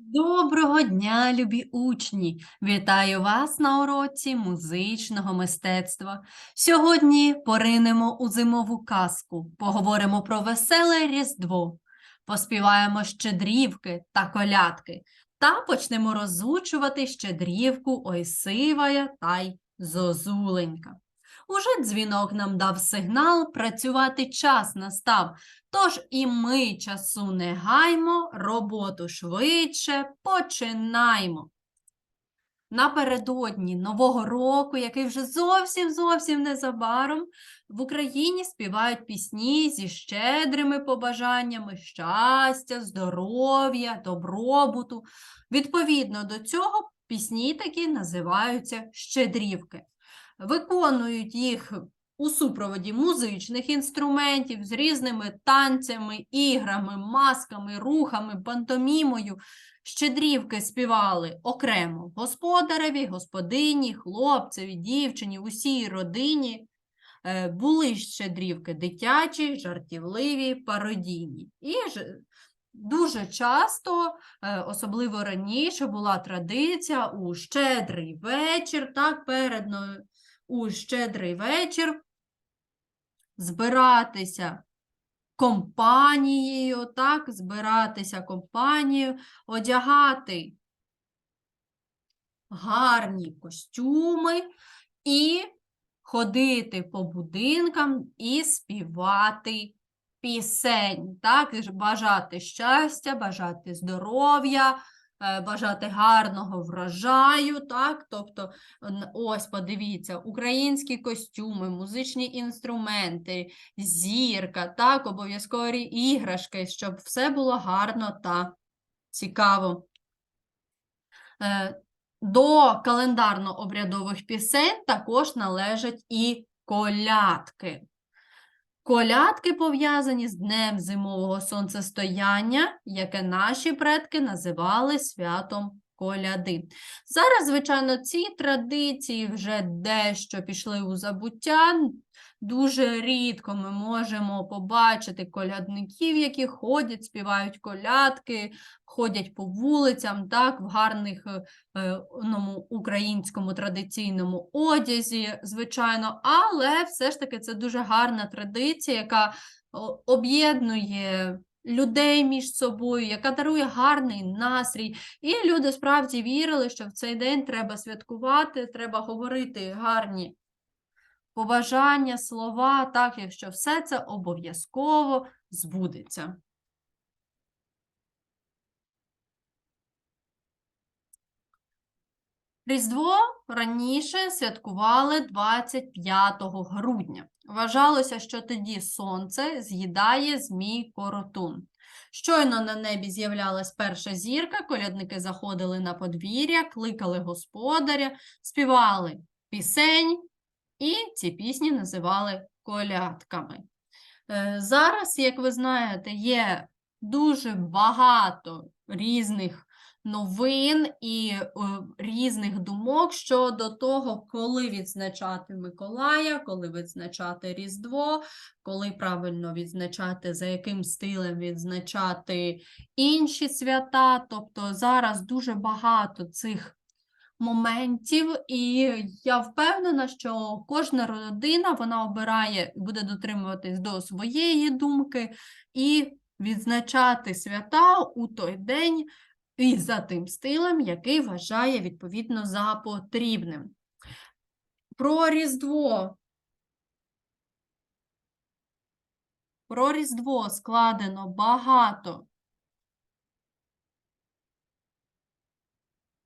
Доброго дня, любі учні! Вітаю вас на уроці музичного мистецтва. Сьогодні поринемо у зимову казку, поговоримо про веселе Різдво, поспіваємо щедрівки та колядки та почнемо розучувати щедрівку Ой сивая та й зозуленька. Уже дзвінок нам дав сигнал, працювати час настав. Тож і ми часу не гаймо, роботу швидше починаймо. Напередодні Нового року, який вже зовсім зовсім незабаром, в Україні співають пісні зі щедрими побажаннями щастя, здоров'я, добробуту. Відповідно до цього пісні такі називаються щедрівки. Виконують їх у супроводі музичних інструментів з різними танцями, іграми, масками, рухами, пантомімою. Щедрівки співали окремо господареві, господині, хлопцеві, дівчині, усій родині. Е, Були щедрівки дитячі, жартівливі, пародійні. І дуже часто, е, особливо раніше, була традиція у щедрий вечір, так, перед но- у щедрий вечір збиратися компанією, так, збиратися компанією, одягати гарні костюми і ходити по будинкам і співати пісень, так, бажати щастя, бажати здоров'я, бажати гарного врожаю, так, тобто Ось, подивіться, українські костюми, музичні інструменти, зірка, так, обов'язкові іграшки, щоб все було гарно та цікаво. Е, До календарно-обрядових пісень також належать і колядки. Колядки пов'язані з Днем зимового сонцестояння, яке наші предки називали святом коляди. Зараз, звичайно, ці традиції вже дещо пішли у забуття. Дуже рідко ми можемо побачити колядників, які ходять, співають колядки, ходять по вулицям, так, в гарних е, українському традиційному одязі, звичайно, але все ж таки це дуже гарна традиція, яка об'єднує людей між собою, яка дарує гарний настрій. І люди справді вірили, що в цей день треба святкувати, треба говорити гарні побажання, слова, так, якщо все це обов'язково збудеться. Різдво раніше святкували 25 грудня. Вважалося, що тоді сонце з'їдає змій коротун. Щойно на небі з'являлась перша зірка, колядники заходили на подвір'я, кликали господаря, співали пісень, і ці пісні називали колядками. Е, Зараз, як ви знаєте, є дуже багато різних новин і е, різних думок щодо того, коли відзначати Миколая, коли відзначати Різдво, коли правильно відзначати, за яким стилем відзначати інші свята. Тобто зараз дуже багато цих моментів, і я впевнена, що кожна родина вона обирає буде дотримуватись до своєї думки і відзначати свята у той день і за тим стилем, який вважає відповідно за потрібним. Про Різдво. Про Різдво складено багато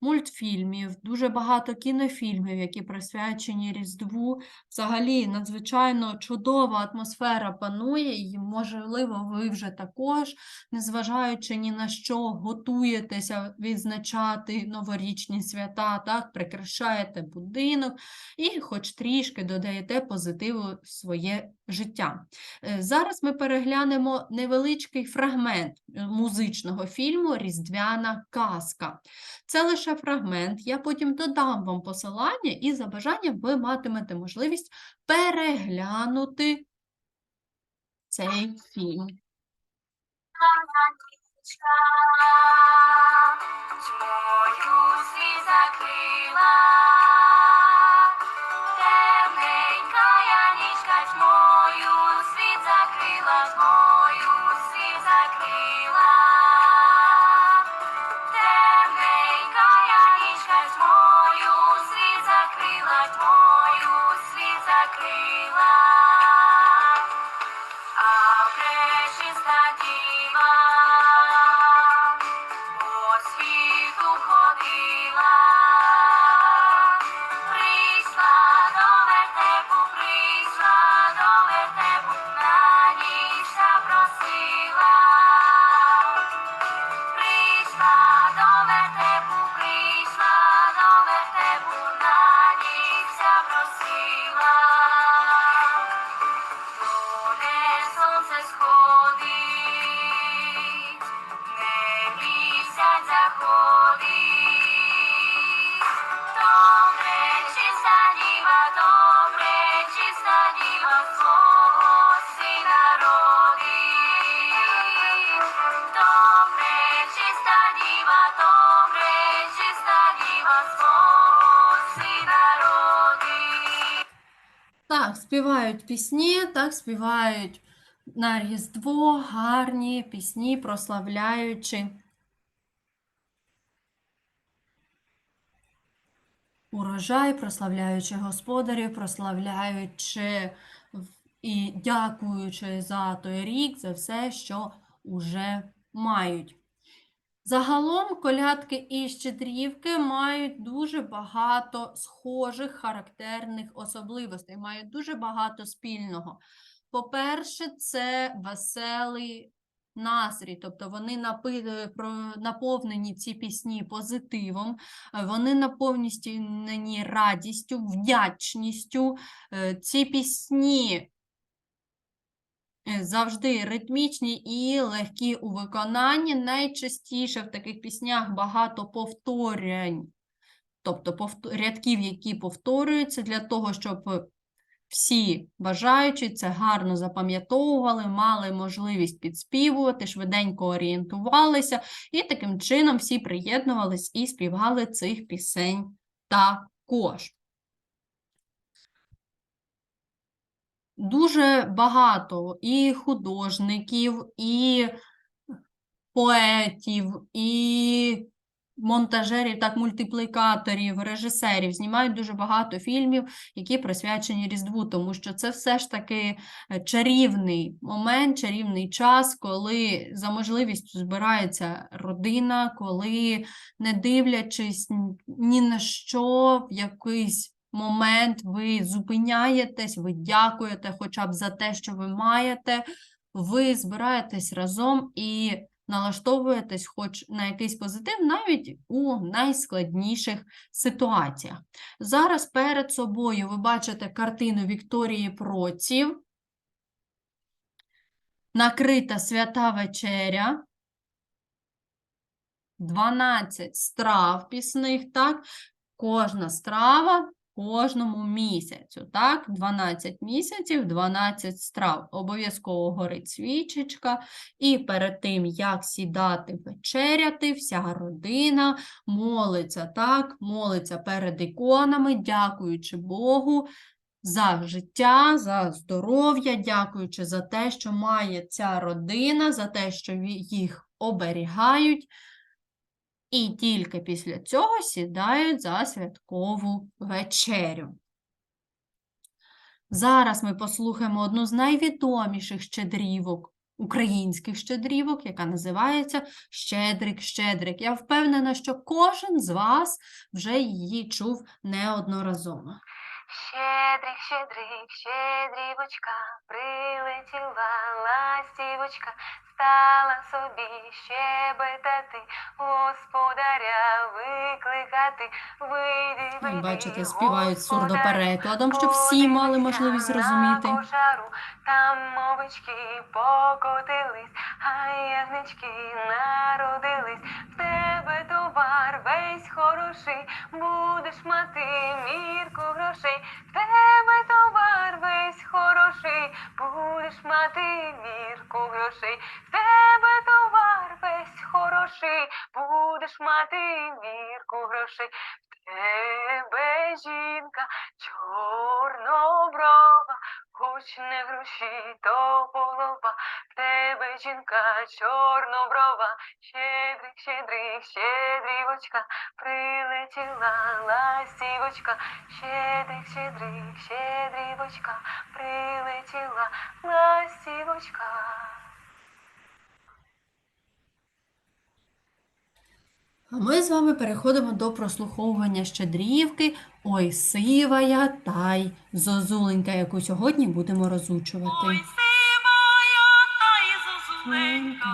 мультфільмів, дуже багато кінофільмів, які присвячені Різдву. Взагалі, надзвичайно чудова атмосфера панує, і, можливо, ви вже також, незважаючи ні на що, готуєтеся відзначати новорічні свята, так, прикрашаєте будинок і хоч трішки додаєте позитиву в своє життя. Е, Зараз ми переглянемо невеличкий фрагмент е, музичного фільму Різдвяна казка. Це лише фрагмент, я потім додам вам посилання, і за бажанням ви матимете можливість переглянути цей фільм. Яничка, крила, Так, співають пісні, так співають на Різдво гарні пісні, прославляючи Урожай, прославляючи господарів, прославляючи і дякуючи за той рік, за все, що уже мають. Загалом колядки і щедрівки мають дуже багато схожих характерних особливостей, мають дуже багато спільного. По-перше, це веселий настрій, тобто вони напи- наповнені ці пісні позитивом, е, вони наповнені радістю, вдячністю. Е, Ці пісні е, завжди ритмічні і легкі у виконанні. Найчастіше в таких піснях багато повторень, тобто повто- рядків, які повторюються для того, щоб всі бажаючі це гарно запам'ятовували, мали можливість підспівувати, швиденько орієнтувалися, і таким чином всі приєднувались і співали цих пісень також. Дуже багато і художників, і поетів, і монтажерів, так, мультиплікаторів, режисерів. Знімають дуже багато фільмів, які присвячені Різдву, тому що це все ж таки е, чарівний момент, чарівний час, коли за можливістю збирається родина, коли, не дивлячись ні на що, в якийсь момент ви зупиняєтесь, ви дякуєте хоча б за те, що ви маєте, ви збираєтесь разом і налаштовуєтесь хоч на якийсь позитив, навіть у найскладніших ситуаціях. Зараз перед собою ви бачите картину Вікторії Проців. Накрита свята вечеря. 12 страв пісних, так? Кожна страва кожному місяцю, так? 12 місяців, 12 страв. Обов'язково горить свічечка. І перед тим, як сідати вечеряти, вся родина молиться, так? Молиться перед іконами, дякуючи Богу за життя, за здоров'я, дякуючи за те, що має ця родина, за те, що їх оберігають. І тільки після цього сідають за святкову вечерю. Зараз ми послухаємо одну з найвідоміших щедрівок, українських щедрівок, яка називається Щедрик, Щедрик. Я впевнена, що кожен з вас вже її чув неодноразово. Щедрик, щедрик, щедрівочка, прилетіла ластівочка, стала собі щебетати, господаря викликати, вийди, вийди, бачите, співають сурдоперекладом, щоб всі мали можливість на зрозуміти. кошару, там мовички покотились, а ягнички народились. В тебе товар весь хороший, будеш мати мірку грошей. В тебе товар весь хороший, будеш мати мірку грошей. Мати мірку грошей. В тебе жінка чорноброва, хоч не гроші, то голова. В тебе жінка чорноброва, щедрик, щедрик, щедрівочка, прилетіла ластівочка, щедрик, щедрик, щедрівочка, прилетіла ластівочка. А ми з вами переходимо до прослуховування щедрівки. Ой, сивая та й зозуленька, яку сьогодні будемо розучувати. Ой, сивая та й зозуленька,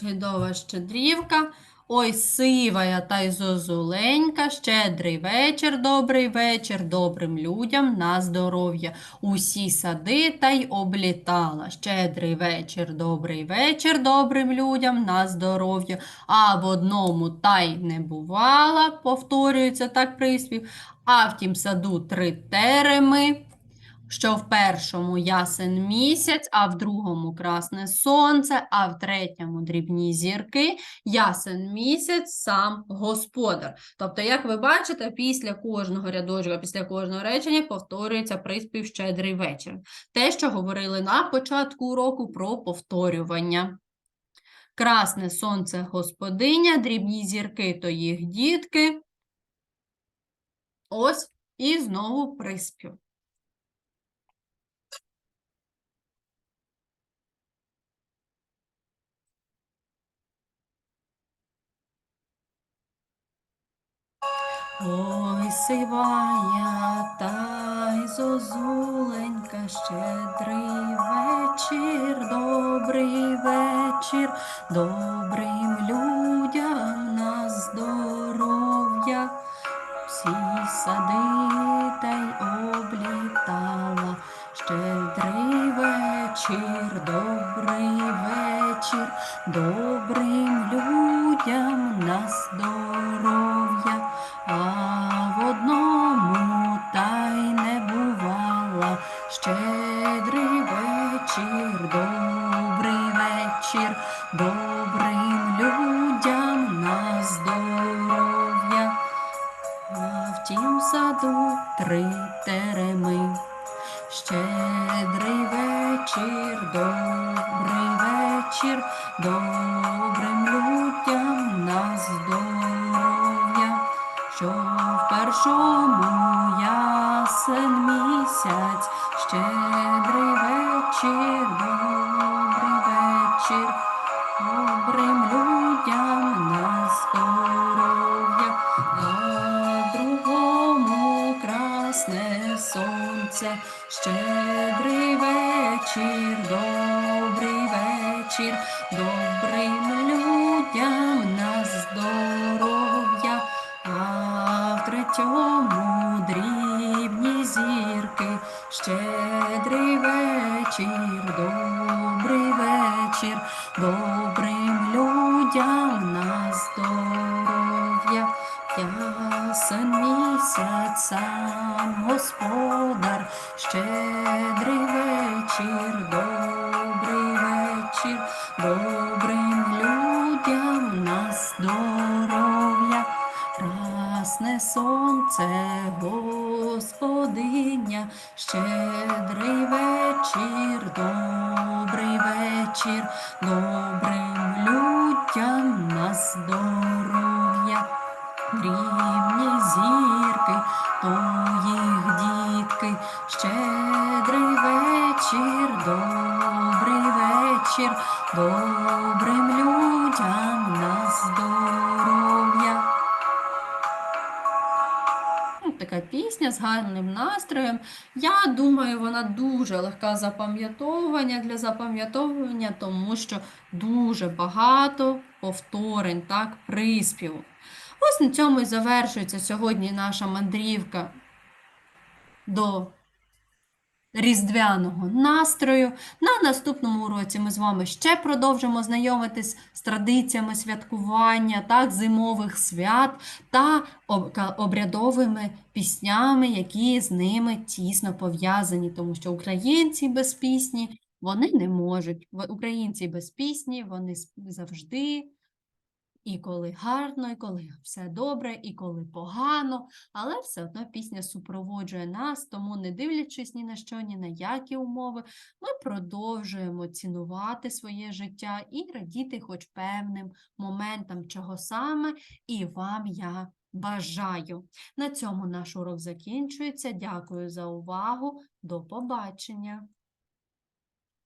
чудова щедрівка. Ой, сивая та й зозуленька, щедрий вечір, добрий вечір, добрим людям на здоров'я. Усі сади та й облітала. Щедрий вечір, добрий вечір, добрим людям на здоров'я. А в одному та й не бувала, повторюється так приспів. А в тім саду три тереми що в першому ясен місяць, а в другому красне сонце, а в третьому дрібні зірки, ясен місяць сам господар. Тобто, як ви бачите, після кожного рядочка, після кожного речення повторюється приспів щедрий вечір. Те, що говорили на початку уроку про повторювання. Красне сонце господиня, дрібні зірки то їх дітки. Ось і знову приспів. Ой, сивая та й зозуленька, щедрий вечір, добрий вечір, добрим людям на здоров'я. Всі сади та й облітала, щедрий вечір, добрий вечір, добрим людям на здоров'я. А в одному вечір, добрим людям на здоров'я, що в першому ясен місяць, щедрий вечір, добрий вечір, добрим людям на здоров'я, а другому красне сонце. щедрий вечір, вечір, Красне сонце, господиня, щедрий вечір, добрий вечір, добрим людям на здоров'я. Дрібні зірки, то їх дітки, щедрий вечір, добрий вечір, добрим людям на здоров'я. Така пісня з гарним настроєм. Я думаю, вона дуже легка запам'ятовування для запам'ятовування, тому що дуже багато повторень, так, приспіву. Ось на цьому і завершується сьогодні наша мандрівка до різдвяного настрою. На наступному уроці ми з вами ще продовжимо знайомитись з традиціями святкування, так, зимових свят та обрядовими піснями, які з ними тісно пов'язані, тому що українці без пісні вони не можуть. Українці без пісні вони завжди. І коли гарно, і коли все добре, і коли погано, але все одно пісня супроводжує нас, тому, не дивлячись ні на що, ні на які умови, ми продовжуємо цінувати своє життя і радіти хоч певним моментам, чого саме, і вам я бажаю. На цьому наш урок закінчується. Дякую за увагу. До побачення!